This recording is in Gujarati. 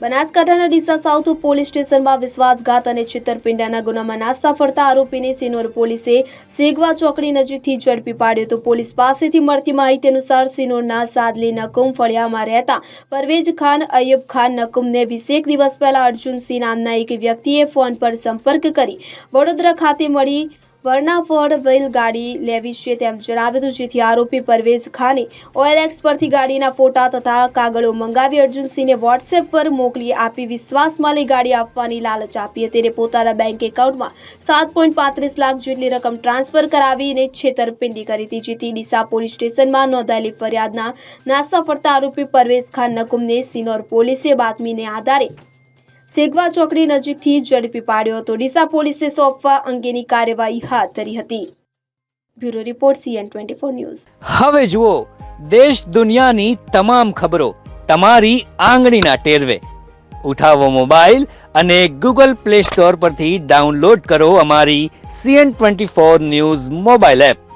બનાસકાંઠાના ડીસા સાઉથ પોલીસ સ્ટેશનમાં વિશ્વાસઘાત અને છેતરપિંડાના ગુનામાં નાસ્તા ફરતા આરોપીને સિનોર પોલીસે સેગવા ચોકડી નજીકથી ઝડપી પાડ્યો તો પોલીસ પાસેથી મળતી માહિતી અનુસાર સિનોરના સાદલી નકુમ ફળિયામાં રહેતા પરવેજ ખાન, અય્યબ ખાન નકુમને વીસેક દિવસ પહેલા અર્જુનસિંહ નામના એક વ્યક્તિએ ફોન પર સંપર્ક કરી વડોદરા ખાતે મળી વર્ણાફોર્ડ વેલ ગાડી લેવી છે તેમ જણાવ્યું હતું. જેથી આરોપી પરવેઝ ખાને ઓએલએક્સ પરથી ગાડીના ફોટા તથા કાગળો મંગાવી અર્જુનસિંહને વોટ્સએપ પર મોકલી આપી વિશ્વાસમાં લઈ ગાડી આપવાની લાલચ આપી હતી અને પોતાના બેંક એકાઉન્ટમાં સાત પોઈન્ટ પાંત્રીસ લાખ જેટલી રકમ ટ્રાન્સફર કરાવીને છેતરપિંડી કરી હતી. જેથી ડીસા પોલીસ સ્ટેશનમાં નોંધાયેલી ફરિયાદના નાસ્તા ફરતા આરોપી પરવેઝ ખાન નકુમને સિનોર પોલીસે બાતમીને આધારે સેગવા ચોકડી નજીકથી ઝડપી પાડ્યો હતો. ડીસા પોલીસે સોંપવા અંગેની કાર્યવાહી હાથ ધરી હતી. Bureau report CN twenty news. હવે જુઓ, દેશ દુનિયાની તમામ ખબરો તમારી આંગળીના ટેરવે. ઉઠાવો મોબાઈલ અને ગૂગલ પ્લે સ્ટોર પરથી ડાઉનલોડ કરો અમારી CN twenty news mobile app.